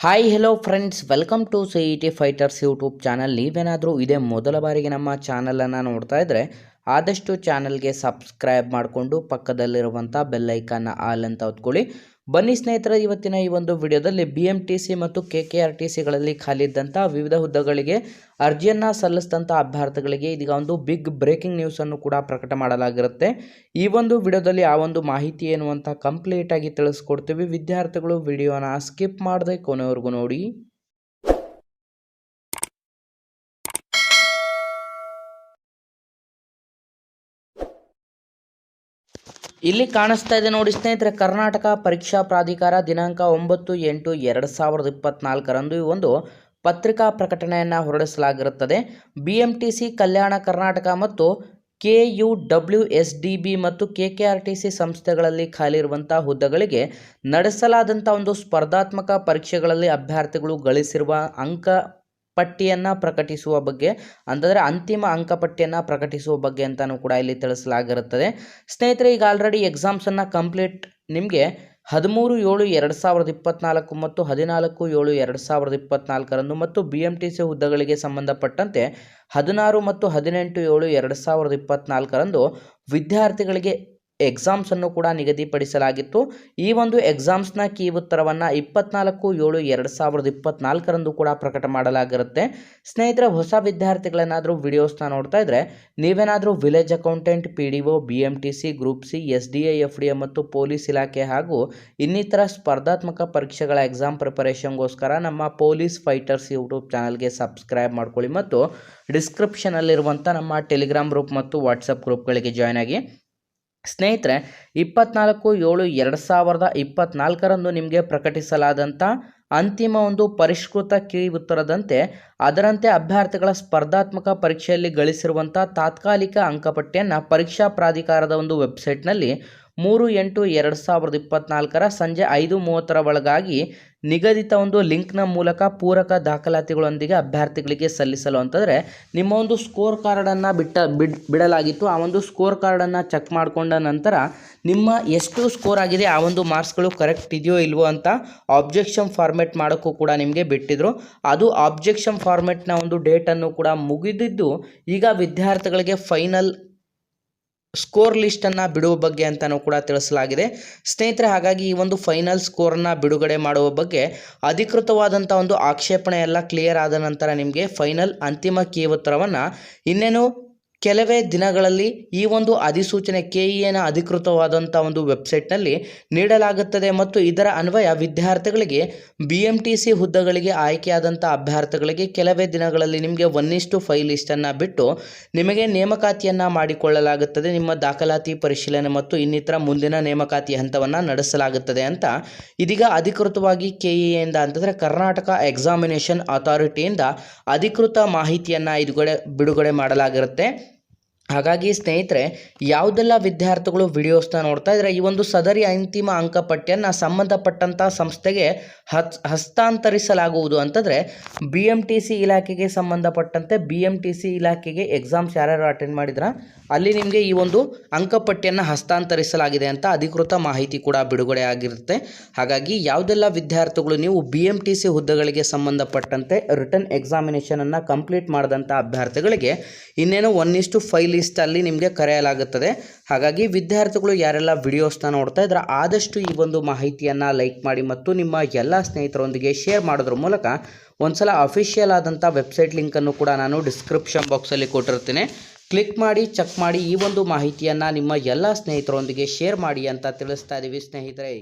Hi hello friends welcome to C E T fighters YouTube channel ನೀವೇನಾದರೂ ಇದೇ ಮೊದಲ ಬಾರಿಗೆ ನಮ್ಮ ಚಾನಲನ್ನು ನೋಡ್ತಾ ಇದ್ದರೆ ಆದಷ್ಟು ಚಾನಲ್ಗೆ ಸಬ್ಸ್ಕ್ರೈಬ್ ಮಾಡಿಕೊಂಡು ಪಕ್ಕದಲ್ಲಿರುವಂಥ ಬೆಲ್ಲೈಕನ್ನ ಆಲ್ ಅಂತ ಹೊತ್ಕೊಳ್ಳಿ. ಬನ್ನಿ ಸ್ನೇಹಿತರ, ಇವತ್ತಿನ ಈ ಒಂದು ವಿಡಿಯೋದಲ್ಲಿ ಬಿ ಎಂ ಟಿ ಸಿ ಮತ್ತು ಕೆ ಕೆ ಆರ್ ಟಿ ಸಿಗಳಲ್ಲಿ ಖಾಲಿದ್ದಂಥ ವಿವಿಧ ಹುದ್ದೆಗಳಿಗೆ ಅರ್ಜಿಯನ್ನು ಸಲ್ಲಿಸಿದಂಥ ಅಭ್ಯರ್ಥಿಗಳಿಗೆ ಇದೀಗ ಒಂದು ಬಿಗ್ ಬ್ರೇಕಿಂಗ್ ನ್ಯೂಸನ್ನು ಕೂಡ ಪ್ರಕಟ ಮಾಡಲಾಗಿರುತ್ತೆ. ಈ ಒಂದು ವಿಡಿಯೋದಲ್ಲಿ ಆ ಒಂದು ಮಾಹಿತಿ ಏನು ಅಂತ ಕಂಪ್ಲೀಟಾಗಿ ತಿಳಿಸ್ಕೊಡ್ತೀವಿ. ವಿದ್ಯಾರ್ಥಿಗಳು ವಿಡಿಯೋನ ಸ್ಕಿಪ್ ಮಾಡದೆ ಕೊನೆಯವರೆಗೂ ನೋಡಿ. ಇಲ್ಲಿ ಕಾಣಿಸ್ತಾ ಇದೆ ನೋಡಿ ಸ್ನೇಹಿತರೆ, ಕರ್ನಾಟಕ ಪರೀಕ್ಷಾ ಪ್ರಾಧಿಕಾರ ದಿನಾಂಕ ಒಂಬತ್ತು ಎಂಟು ಎರಡು ಸಾವಿರದ ಇಪ್ಪತ್ನಾಲ್ಕರಂದು ಈ ಒಂದು ಪತ್ರಿಕಾ ಪ್ರಕಟಣೆಯನ್ನು ಹೊರಡಿಸಲಾಗಿರುತ್ತದೆ. B M T C Kalyana Karnataka ಮತ್ತು K U W S D B ಮತ್ತು K K R T C ಸಂಸ್ಥೆಗಳಲ್ಲಿ ಖಾಲಿ ಇರುವಂಥ ಹುದ್ದೆಗಳಿಗೆ ನಡೆಸಲಾದಂಥ ಒಂದು ಸ್ಪರ್ಧಾತ್ಮಕ ಪರೀಕ್ಷೆಗಳಲ್ಲಿ ಅಭ್ಯರ್ಥಿಗಳು ಗಳಿಸಿರುವ ಅಂಕ ಪಟ್ಟಿಯನ್ನು ಪ್ರಕಟಿಸುವ ಬಗ್ಗೆ, ಅಂತಂದರೆ ಅಂತಿಮ ಅಂಕಪಟ್ಟಿಯನ್ನು ಪ್ರಕಟಿಸುವ ಬಗ್ಗೆ ಅಂತಲೂ ಕೂಡ ಇಲ್ಲಿ ತಿಳಿಸಲಾಗಿರುತ್ತದೆ. ಸ್ನೇಹಿತರೆ, ಈಗ ಆಲ್ರೆಡಿ ಎಕ್ಸಾಮ್ಸನ್ನು ಕಂಪ್ಲೀಟ್ ನಿಮಗೆ ಹದಿಮೂರು, ಏಳು, ಎರಡು ಸಾವಿರದ ಇಪ್ಪತ್ನಾಲ್ಕು ಮತ್ತು ಹದಿನಾಲ್ಕು, ಏಳು, ಎರಡು ಸಾವಿರದ ಇಪ್ಪತ್ನಾಲ್ಕರಂದು ಮತ್ತು ಬಿ ಎಂ ಟಿ ಸಿ ಹುದ್ದೆಗಳಿಗೆ ಸಂಬಂಧಪಟ್ಟಂತೆ ಹದಿನಾರು ಮತ್ತು ಹದಿನೆಂಟು, ಏಳು, ಎರಡು ಸಾವಿರದ ಇಪ್ಪತ್ನಾಲ್ಕರಂದು ವಿದ್ಯಾರ್ಥಿಗಳಿಗೆ ಎಕ್ಸಾಮ್ಸನ್ನು ಕೂಡ ನಿಗದಿಪಡಿಸಲಾಗಿತ್ತು. ಈ ಒಂದು ಎಕ್ಸಾಮ್ಸ್ನ ಕೀ ಉತ್ತರವನ್ನು ಇಪ್ಪತ್ನಾಲ್ಕು ಏಳು ಎರಡು ಸಾವಿರದ ಇಪ್ಪತ್ನಾಲ್ಕರಂದು ಕೂಡ ಪ್ರಕಟ ಮಾಡಲಾಗಿರುತ್ತೆ. ಸ್ನೇಹಿತರೆ, ಹೊಸ ವಿದ್ಯಾರ್ಥಿಗಳೇನಾದರೂ ವಿಡಿಯೋಸ್ನ ನೋಡ್ತಾ ಇದ್ದರೆ ನೀವೇನಾದರೂ village accountant P D O B M T C group C S D A F D A ಮತ್ತು ಪೊಲೀಸ್ ಇಲಾಖೆ ಹಾಗೂ ಇನ್ನಿತರ ಸ್ಪರ್ಧಾತ್ಮಕ ಪರೀಕ್ಷೆಗಳ ಎಕ್ಸಾಮ್ ಪ್ರಿಪರೇಷನ್ಗೋಸ್ಕರ ನಮ್ಮ ಪೊಲೀಸ್ ಫೈಟರ್ಸ್ ಯೂಟ್ಯೂಬ್ ಚಾನಲ್ಗೆ ಸಬ್ಸ್ಕ್ರೈಬ್ ಮಾಡ್ಕೊಳ್ಳಿ ಮತ್ತು ಡಿಸ್ಕ್ರಿಪ್ಷನಲ್ಲಿರುವಂಥ ನಮ್ಮ ಟೆಲಿಗ್ರಾಮ್ ಗ್ರೂಪ್ ಮತ್ತು ವಾಟ್ಸಪ್ ಗ್ರೂಪ್ಗಳಿಗೆ ಜಾಯ್ನ್ ಆಗಿ. ಸ್ನೇಹಿತರೆ, ಇಪ್ಪತ್ನಾಲ್ಕು ಏಳು ಎರಡು ಸಾವಿರದ ಇಪ್ಪತ್ನಾಲ್ಕರಂದು ನಿಮಗೆ ಪ್ರಕಟಿಸಲಾದಂಥ ಅಂತಿಮ ಒಂದು ಪರಿಷ್ಕೃತ ಕಿವಿ ಉತ್ತರದಂತೆ, ಅದರಂತೆ ಅಭ್ಯರ್ಥಿಗಳ ಸ್ಪರ್ಧಾತ್ಮಕ ಪರೀಕ್ಷೆಯಲ್ಲಿ ಗಳಿಸಿರುವಂಥ ತಾತ್ಕಾಲಿಕ ಅಂಕಪಟ್ಟಿಯನ್ನು ಪರೀಕ್ಷಾ ಪ್ರಾಧಿಕಾರದ ಒಂದು ವೆಬ್ಸೈಟ್ನಲ್ಲಿ ಮೂರು ಎಂಟು ಎರಡು ಸಾವಿರದ ಇಪ್ಪತ್ನಾಲ್ಕರ ಸಂಜೆ ಐದು ಮೂವತ್ತರ ಒಳಗಾಗಿ ನಿಗದಿತ ಒಂದು ಲಿಂಕ್ನ ಮೂಲಕ ಪೂರಕ ದಾಖಲಾತಿಗಳೊಂದಿಗೆ ಅಭ್ಯರ್ಥಿಗಳಿಗೆ ಸಲ್ಲಿಸಲು ಅಂತಂದರೆ ನಿಮ್ಮ ಒಂದು ಸ್ಕೋರ್ ಕಾರ್ಡನ್ನು ಬಿಟ್ಟ ಬಿಡ್ ಬಿಡಲಾಗಿತ್ತು. ಆ ಒಂದು ಸ್ಕೋರ್ ಕಾರ್ಡನ್ನು ಚೆಕ್ ಮಾಡಿಕೊಂಡ ನಂತರ ನಿಮ್ಮ ಎಷ್ಟು ಸ್ಕೋರ್ ಆಗಿದೆ, ಆ ಒಂದು ಮಾರ್ಕ್ಸ್ಗಳು ಕರೆಕ್ಟ್ ಇದೆಯೋ ಇಲ್ವೋ ಅಂತ ಆಬ್ಜೆಕ್ಷನ್ ಫಾರ್ಮೆಟ್ ಮಾಡೋಕ್ಕೂ ಕೂಡ ನಿಮಗೆ ಬಿಟ್ಟಿದ್ರು. ಅದು ಆಬ್ಜೆಕ್ಷನ್ ಫಾರ್ಮೆಟ್ನ ಒಂದು ಡೇಟನ್ನು ಕೂಡ ಮುಗಿದಿದ್ದು ಈಗ ವಿದ್ಯಾರ್ಥಿಗಳಿಗೆ ಫೈನಲ್ ಸ್ಕೋರ್ ಲಿಸ್ಟನ್ನು ಬಿಡುವ ಬಗ್ಗೆ ಅಂತಲೂ ಕೂಡ ತಿಳಿಸಲಾಗಿದೆ. ಸ್ನೇಹಿತರೆ, ಹಾಗಾಗಿ ಈ ಒಂದು ಫೈನಲ್ ಸ್ಕೋರ್ನ ಬಿಡುಗಡೆ ಮಾಡುವ ಬಗ್ಗೆ ಅಧಿಕೃತವಾದಂಥ ಒಂದು ಆಕ್ಷೇಪಣೆ ಎಲ್ಲ ಕ್ಲಿಯರ್ ಆದ ನಂತರ ನಿಮಗೆ ಫೈನಲ್ ಅಂತಿಮ ಕೀ ಉತ್ತರವನ್ನು ಇನ್ನೇನು ಕೆಲವೇ ದಿನಗಳಲ್ಲಿ ಈ ಒಂದು ಅಧಿಸೂಚನೆ ಕೆ ಇ ಎನ ಅಧಿಕೃತವಾದಂಥ ಒಂದು ವೆಬ್ಸೈಟ್ನಲ್ಲಿ ನೀಡಲಾಗುತ್ತದೆ ಮತ್ತು ಇದರ ಅನ್ವಯ ವಿದ್ಯಾರ್ಥಿಗಳಿಗೆ ಬಿ ಎಂ ಟಿ ಸಿ ಹುದ್ದೆಗಳಿಗೆ ಆಯ್ಕೆಯಾದಂಥ ಅಭ್ಯರ್ಥಿಗಳಿಗೆ ಕೆಲವೇ ದಿನಗಳಲ್ಲಿ ನಿಮಗೆ ಒಂದಿಷ್ಟು ಫೈಲ್ ಲಿಸ್ಟನ್ನು ಬಿಟ್ಟು ನಿಮಗೆ ನೇಮಕಾತಿಯನ್ನು ಮಾಡಿಕೊಳ್ಳಲಾಗುತ್ತದೆ. ನಿಮ್ಮ ದಾಖಲಾತಿ ಪರಿಶೀಲನೆ ಮತ್ತು ಇನ್ನಿತರ ಮುಂದಿನ ನೇಮಕಾತಿ ಹಂತವನ್ನು ನಡೆಸಲಾಗುತ್ತದೆ ಅಂತ ಇದೀಗ ಅಧಿಕೃತವಾಗಿ ಕೆ ಇ ಎಯಿಂದ ಅಂತಂದರೆ ಕರ್ನಾಟಕ ಎಕ್ಸಾಮಿನೇಷನ್ ಅಥಾರಿಟಿಯಿಂದ ಅಧಿಕೃತ ಮಾಹಿತಿಯನ್ನು ಇದುಗಡೆ ಬಿಡುಗಡೆ ಮಾಡಲಾಗಿರುತ್ತೆ. ಹಾಗಾಗಿ ಸ್ನೇಹಿತರೆ, ಯಾವುದೆಲ್ಲ ವಿದ್ಯಾರ್ಥಿಗಳು ವಿಡಿಯೋಸ್ನ ನೋಡ್ತಾ ಇದ್ದರೆ ಈ ಒಂದು ಸದರಿ ಅಂತಿಮ ಅಂಕಪಟ್ಟಿಯನ್ನು ಸಂಬಂಧಪಟ್ಟಂಥ ಸಂಸ್ಥೆಗೆ ಹಸ್ ಹಸ್ತಾಂತರಿಸಲಾಗುವುದು ಅಂತಂದರೆ ಬಿ ಎಂ ಟಿ ಸಿ ಇಲಾಖೆಗೆ ಸಂಬಂಧಪಟ್ಟಂತೆ ಬಿ ಎಂ ಟಿ ಸಿ ಇಲಾಖೆಗೆ ಎಕ್ಸಾಮ್ಸ್ ಯಾರ್ಯಾರು ಅಟೆಂಡ್ ಮಾಡಿದ್ರ, ಅಲ್ಲಿ ನಿಮಗೆ ಈ ಒಂದು ಅಂಕಪಟ್ಟಿಯನ್ನು ಹಸ್ತಾಂತರಿಸಲಾಗಿದೆ ಅಂತ ಅಧಿಕೃತ ಮಾಹಿತಿ ಕೂಡ ಬಿಡುಗಡೆ ಆಗಿರುತ್ತೆ. ಹಾಗಾಗಿ ಯಾವುದೆಲ್ಲ ವಿದ್ಯಾರ್ಥಿಗಳು ನೀವು ಬಿ ಎಂ ಟಿ ಸಿ ಹುದ್ದೆಗಳಿಗೆ ಸಂಬಂಧಪಟ್ಟಂತೆ ರಿಟರ್ನ್ ಎಕ್ಸಾಮಿನೇಷನನ್ನು ಕಂಪ್ಲೀಟ್ ಮಾಡಿದಂಥ ಅಭ್ಯರ್ಥಿಗಳಿಗೆ ಇನ್ನೇನು ಒನ್ ಇಷ್ಟು ಫೈವ್ ಲಿಸ್ಟಲ್ಲಿ ನಿಮಗೆ ಕರೆಯಲಾಗುತ್ತದೆ. ಹಾಗಾಗಿ ವಿದ್ಯಾರ್ಥಿಗಳು ಯಾರೆಲ್ಲ ವಿಡಿಯೋಸ್ನ ನೋಡ್ತಾ ಇದ್ರೆ ಆದಷ್ಟು ಈ ಒಂದು ಮಾಹಿತಿಯನ್ನು ಲೈಕ್ ಮಾಡಿ ಮತ್ತು ನಿಮ್ಮ ಎಲ್ಲ ಸ್ನೇಹಿತರೊಂದಿಗೆ ಶೇರ್ ಮಾಡೋದ್ರ ಮೂಲಕ ಒಂದ್ಸಲ ಅಫಿಷಿಯಲ್ ಆದಂಥ ವೆಬ್ಸೈಟ್ ಲಿಂಕನ್ನು ಕೂಡ ನಾನು ಡಿಸ್ಕ್ರಿಪ್ಷನ್ ಬಾಕ್ಸಲ್ಲಿ ಕೊಟ್ಟಿರ್ತೀನಿ. ಕ್ಲಿಕ್ ಮಾಡಿ ಚೆಕ್ ಮಾಡಿ ಈ ಒಂದು ಮಾಹಿತಿಯನ್ನು ನಿಮ್ಮ ಎಲ್ಲ ಸ್ನೇಹಿತರೊಂದಿಗೆ ಶೇರ್ ಮಾಡಿ ಅಂತ ತಿಳಿಸ್ತಾ ಇದ್ದೀವಿ ಸ್ನೇಹಿತರೆ.